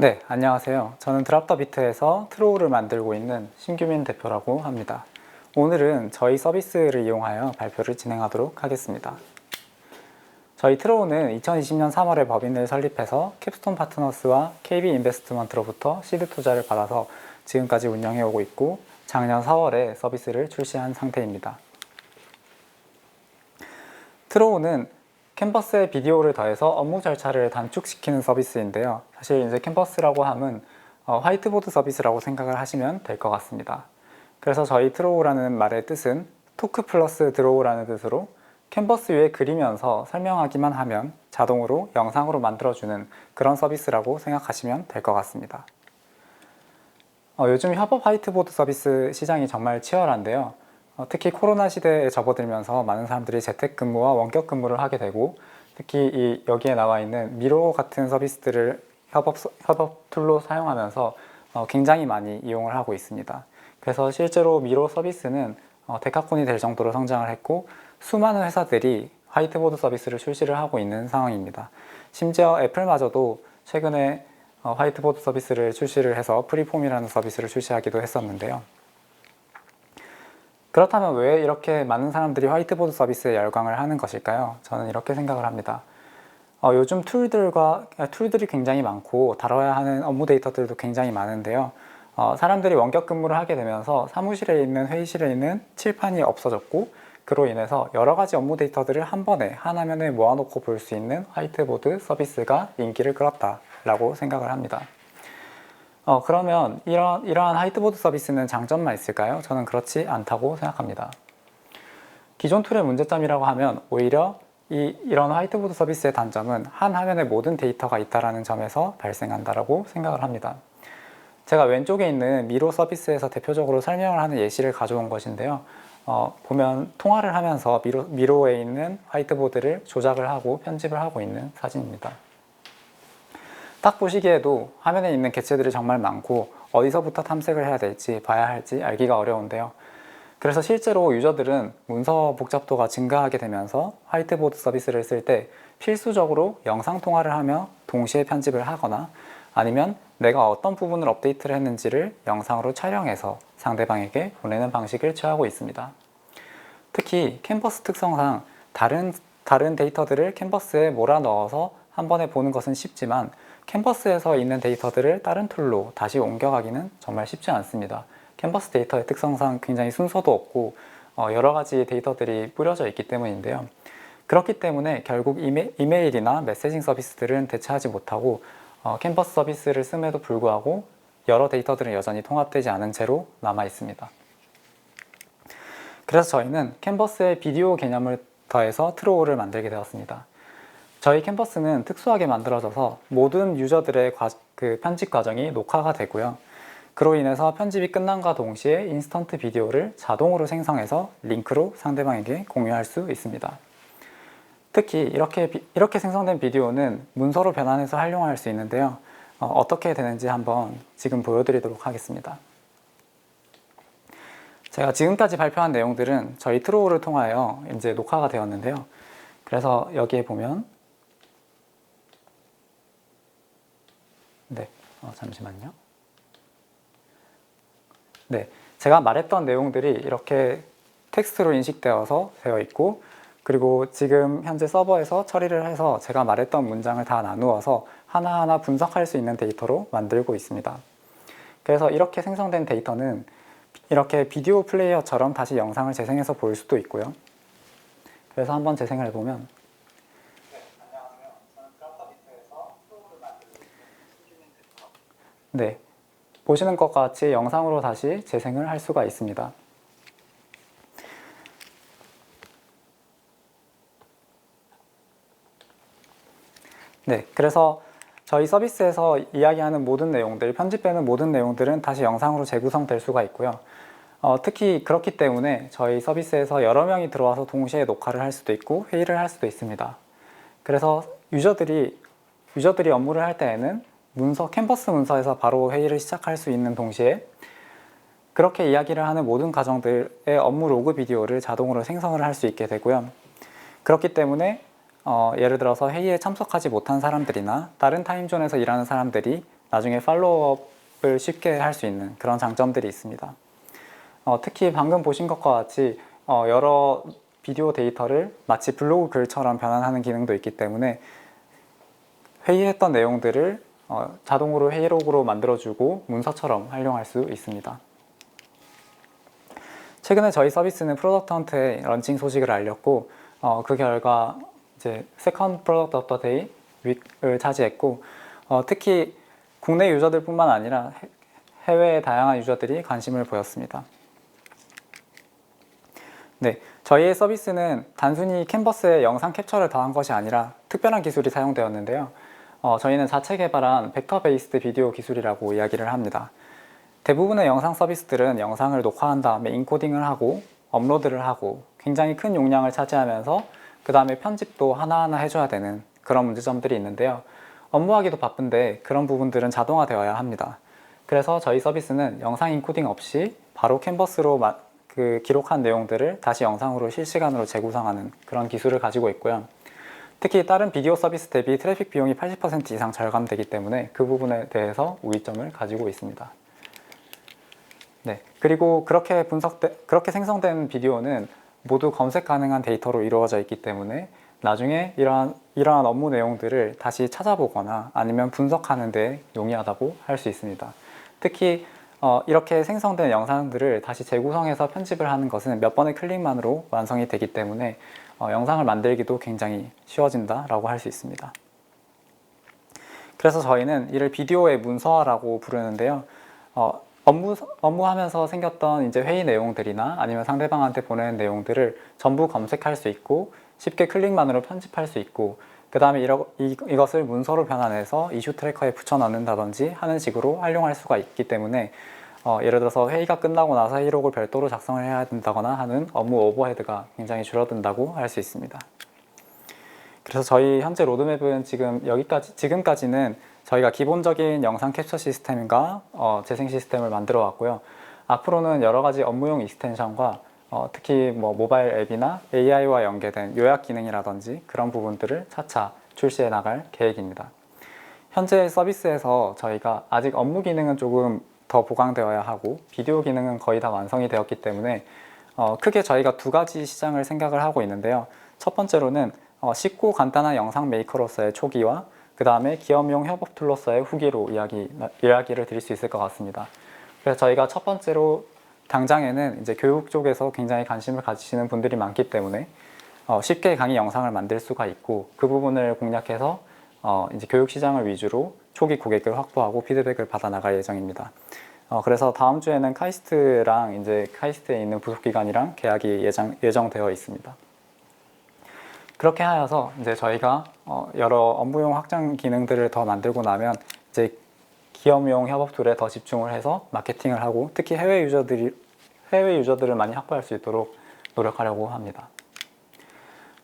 네, 안녕하세요. 저는 드랍더 비트에서 트로우를 만들고 있는 신규민 대표라고 합니다. 오늘은 저희 서비스를 이용하여 발표를 진행하도록 하겠습니다. 저희 트로우는 2020년 3월에 법인을 설립해서 캡스톤 파트너스와 KB 인베스트먼트로부터 시드 투자를 받아서 지금까지 운영해 오고 있고 작년 4월에 서비스를 출시한 상태입니다. 트로우는 캔버스에 비디오를 더해서 업무 절차를 단축시키는 서비스인데요. 사실 이제 캔버스라고 하면 어, 화이트보드 서비스라고 생각을 하시면 될 것 같습니다. 그래서 저희 트로우라는 말의 뜻은 토크 플러스 드로우라는 뜻으로 캔버스 위에 그리면서 설명하기만 하면 자동으로 영상으로 만들어주는 그런 서비스라고 생각하시면 될 것 같습니다. 어, 요즘 협업 화이트보드 서비스 시장이 정말 치열한데요. 어, 특히 코로나 시대에 접어들면서 많은 사람들이 재택근무와 원격근무를 하게 되고 특히 이 여기에 나와 있는 미로 같은 서비스들을 협업, 협업 툴로 사용하면서 어, 굉장히 많이 이용을 하고 있습니다. 그래서 실제로 미로 서비스는 어, 데카콘이 될 정도로 성장을 했고 수많은 회사들이 화이트보드 서비스를 출시를 하고 있는 상황입니다. 심지어 애플마저도 최근에 어, 화이트보드 서비스를 출시를 해서 프리폼이라는 서비스를 출시하기도 했었는데요. 그렇다면 왜 이렇게 많은 사람들이 화이트보드 서비스에 열광을 하는 것일까요? 저는 이렇게 생각을 합니다. 어, 요즘 툴들과 아, 툴들이 굉장히 많고 다뤄야 하는 업무 데이터들도 굉장히 많은데요. 어, 사람들이 원격 근무를 하게 되면서 사무실에 있는 회의실에 있는 칠판이 없어졌고 그로 인해서 여러 가지 업무 데이터들을 한 번에 한 화면에 모아놓고 볼 수 있는 화이트보드 서비스가 인기를 끌었다라고 생각을 합니다. 어, 그러면 이러, 이러한 화이트보드 서비스는 장점만 있을까요? 저는 그렇지 않다고 생각합니다. 기존 툴의 문제점이라고 하면 오히려 이, 이런 화이트보드 서비스의 단점은 한 화면에 모든 데이터가 있다는 점에서 발생한다고 생각을 합니다. 제가 왼쪽에 있는 미로 서비스에서 대표적으로 설명을 하는 예시를 가져온 것인데요. 어, 보면 통화를 하면서 미로, 미로에 있는 화이트보드를 조작을 하고 편집을 하고 있는 사진입니다. 딱 보시기에도 화면에 있는 개체들이 정말 많고 어디서부터 탐색을 해야 될지 봐야 할지 알기가 어려운데요. 그래서 실제로 유저들은 문서 복잡도가 증가하게 되면서 화이트보드 서비스를 쓸 때 필수적으로 영상 통화를 하며 동시에 편집을 하거나 아니면 내가 어떤 부분을 업데이트를 했는지를 영상으로 촬영해서 상대방에게 보내는 방식을 취하고 있습니다. 특히 캔버스 특성상 다른, 다른 데이터들을 캔버스에 몰아 넣어서 한 번에 보는 것은 쉽지만 캔버스에서 있는 데이터들을 다른 툴로 다시 옮겨가기는 정말 쉽지 않습니다. 캔버스 데이터의 특성상 굉장히 순서도 없고 어, 여러 가지 데이터들이 뿌려져 있기 때문인데요. 그렇기 때문에 결국 이메, 이메일이나 메시징 서비스들은 대체하지 못하고 어, 캔버스 서비스를 씀에도 불구하고 여러 데이터들은 여전히 통합되지 않은 채로 남아 있습니다. 그래서 저희는 캔버스에 비디오 개념을 더해서 트로우를 만들게 되었습니다. 저희 캠퍼스는 특수하게 만들어져서 모든 유저들의 과, 그 편집 과정이 녹화가 되고요. 그로 인해서 편집이 끝난과 동시에 인스턴트 비디오를 자동으로 생성해서 링크로 상대방에게 공유할 수 있습니다. 특히 이렇게, 이렇게 생성된 비디오는 문서로 변환해서 활용할 수 있는데요. 어, 떻게 되는지 한번 지금 보여드리도록 하겠습니다. 제가 지금까지 발표한 내용들은 저희 트로우를 통하여 이제 녹화가 되었는데요. 그래서 여기에 보면 네, 어, 잠시만요. 네, 제가 말했던 내용들이 이렇게 텍스트로 인식되어서 되어 있고 그리고 지금 현재 서버에서 처리를 해서 제가 말했던 문장을 다 나누어서 하나하나 분석할 수 있는 데이터로 만들고 있습니다. 그래서 이렇게 생성된 데이터는 이렇게 비디오 플레이어처럼 다시 영상을 재생해서 볼 수도 있고요. 그래서 한번 재생을 해보면 네, 보시는 것과 같이 영상으로 다시 재생을 할 수가 있습니다. 네, 그래서 저희 서비스에서 이야기하는 모든 내용들, 편집되는 모든 내용들은 다시 영상으로 재구성될 수가 있고요. 어, 특히 그렇기 때문에 저희 서비스에서 여러 명이 들어와서 동시에 녹화를 할 수도 있고 회의를 할 수도 있습니다. 그래서 유저들이 유저들이 업무를 할 때에는 문서 캔버스 문서에서 바로 회의를 시작할 수 있는 동시에 그렇게 이야기를 하는 모든 과정들의 업무 로그 비디오를 자동으로 생성을 할 수 있게 되고요. 그렇기 때문에 어, 예를 들어서 회의에 참석하지 못한 사람들이나 다른 타임존에서 일하는 사람들이 나중에 팔로우업을 쉽게 할 수 있는 그런 장점들이 있습니다. 어, 특히 방금 보신 것과 같이 어, 여러 비디오 데이터를 마치 블로그 글처럼 변환하는 기능도 있기 때문에 회의했던 내용들을 어, 자동으로 회의록으로 만들어주고 문서처럼 활용할 수 있습니다. 최근에 저희 서비스는 프로덕트 헌트의 런칭 소식을 알렸고 어, 그 결과 이제 세컨드 프로덕트 오브 데이 윅을 차지했고 어, 특히 국내 유저들뿐만 아니라 해- 해외의 다양한 유저들이 관심을 보였습니다. 네, 저희의 서비스는 단순히 캔버스에 영상 캡처를 더한 것이 아니라 특별한 기술이 사용되었는데요. 어, 저희는 자체 개발한 벡터 베이스드 비디오 기술이라고 이야기를 합니다. 대부분의 영상 서비스들은 영상을 녹화한 다음에 인코딩을 하고 업로드를 하고 굉장히 큰 용량을 차지하면서 그 다음에 편집도 하나하나 해줘야 되는 그런 문제점들이 있는데요. 업무하기도 바쁜데 그런 부분들은 자동화되어야 합니다. 그래서 저희 서비스는 영상 인코딩 없이 바로 캔버스로 마- 그 기록한 내용들을 다시 영상으로 실시간으로 재구성하는 그런 기술을 가지고 있고요. 특히 다른 비디오 서비스 대비 트래픽 비용이 80% 이상 절감되기 때문에 그 부분에 대해서 우위점을 가지고 있습니다. 네. 그리고 그렇게 분석돼 그렇게 생성된 비디오는 모두 검색 가능한 데이터로 이루어져 있기 때문에 나중에 이러한 이러한 업무 내용들을 다시 찾아보거나 아니면 분석하는 데 용이하다고 할 수 있습니다. 특히 어, 이렇게 생성된 영상들을 다시 재구성해서 편집을 하는 것은 몇 번의 클릭만으로 완성이 되기 때문에 어, 영상을 만들기도 굉장히 쉬워진다라고 할 수 있습니다. 그래서 저희는 이를 비디오의 문서화라고 부르는데요. 어, 업무, 업무하면서 생겼던 이제 회의 내용들이나 아니면 상대방한테 보내는 내용들을 전부 검색할 수 있고 쉽게 클릭만으로 편집할 수 있고 그 다음에 이, 이것을 문서로 변환해서 이슈 트래커에 붙여 넣는다든지 하는 식으로 활용할 수가 있기 때문에 어, 예를 들어서 회의가 끝나고 나서 회의록을 별도로 작성을 해야 된다거나 하는 업무 오버헤드가 굉장히 줄어든다고 할 수 있습니다. 그래서 저희 현재 로드맵은 지금 여기까지 지금까지는 저희가 기본적인 영상 캡처 시스템과 어, 재생 시스템을 만들어 왔고요. 앞으로는 여러 가지 업무용 익스텐션과 어, 특히 뭐 모바일 앱이나 AI와 연계된 요약 기능이라든지 그런 부분들을 차차 출시해 나갈 계획입니다. 현재 서비스에서 저희가 아직 업무 기능은 조금 더 보강되어야 하고 비디오 기능은 거의 다 완성이 되었기 때문에 어, 크게 저희가 두 가지 시장을 생각을 하고 있는데요. 첫 번째로는 어, 쉽고 간단한 영상 메이커로서의 초기와 그 다음에 기업용 협업 툴로서의 후기로 이야기, 이야기를 드릴 수 있을 것 같습니다. 그래서 저희가 첫 번째로 당장에는 이제 교육 쪽에서 굉장히 관심을 가지시는 분들이 많기 때문에 어, 쉽게 강의 영상을 만들 수가 있고 그 부분을 공략해서 어, 이제 교육 시장을 위주로 초기 고객을 확보하고 피드백을 받아 나갈 예정입니다. 어, 그래서 다음 주에는 카이스트랑 이제 카이스트에 있는 부속 기관이랑 계약이 예정, 예정되어 있습니다. 그렇게 하여서 이제 저희가 어, 여러 업무용 확장 기능들을 더 만들고 나면 이제 기업용 협업 툴에 더 집중을 해서 마케팅을 하고 특히 해외 유저들이 해외 유저들을 많이 확보할 수 있도록 노력하려고 합니다.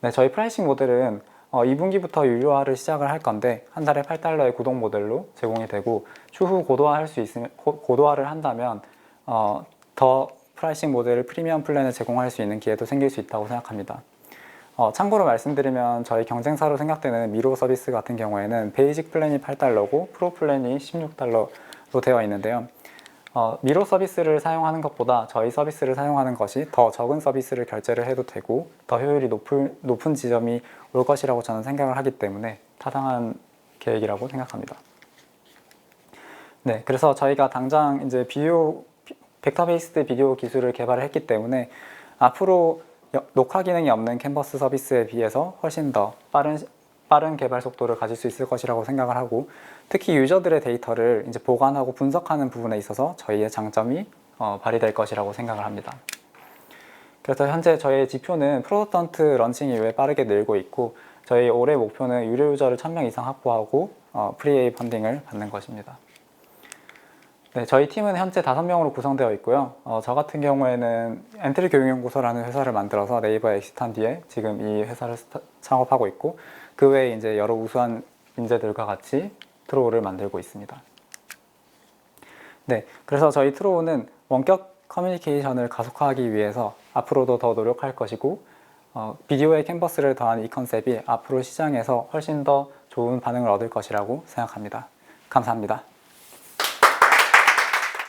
네, 저희 프라이싱 모델은 어, 2분기부터 유료화를 시작을 할 건데 한 달에 8달러의 구독 모델로 제공이 되고 추후 고도화할 수 있으면 고- 고도화를 한다면 어, 더 프라이싱 모델을 프리미엄 플랜을 제공할 수 있는 기회도 생길 수 있다고 생각합니다. 어, 참고로 말씀드리면 저희 경쟁사로 생각되는 미로 서비스 같은 경우에는 베이직 플랜이 8달러고 프로 플랜이 16달러로 되어 있는데요. 어, 미로 서비스를 사용하는 것보다 저희 서비스를 사용하는 것이 더 적은 서비스를 결제를 해도 되고 더 효율이 높은, 높은 지점이 올 것이라고 저는 생각을 하기 때문에 타당한 계획이라고 생각합니다. 네, 그래서 저희가 당장 이제 비디오 벡터 베이스드 비디오 기술을 개발을 했기 때문에 앞으로 여- 녹화 기능이 없는 캔버스 서비스에 비해서 훨씬 더 빠른 시- 빠른 개발 속도를 가질 수 있을 것이라고 생각을 하고 특히 유저들의 데이터를 이제 보관하고 분석하는 부분에 있어서 저희의 장점이 어, 발휘될 것이라고 생각을 합니다. 그래서 현재 저희의 지표는 프로덕턴트 런칭 이후에 빠르게 늘고 있고 저희 올해 목표는 유료 유저를 1000명 이상 확보하고 어, 프리에이 펀딩을 받는 것입니다. 네, 저희 팀은 현재 5명으로 구성되어 있고요. 어, 저 같은 경우에는 엔트리 교육연구소라는 회사를 만들어서 네이버에 엑시트한 뒤에 지금 이 회사를 스타- 창업하고 있고 그 외에 이제 여러 우수한 인재들과 같이 트로우를 만들고 있습니다. 네, 그래서 저희 트로우는 원격 커뮤니케이션을 가속화하기 위해서 앞으로도 더 노력할 것이고 어, 비디오의 캔버스를 더한 이 컨셉이 앞으로 시장에서 훨씬 더 좋은 반응을 얻을 것이라고 생각합니다. 감사합니다.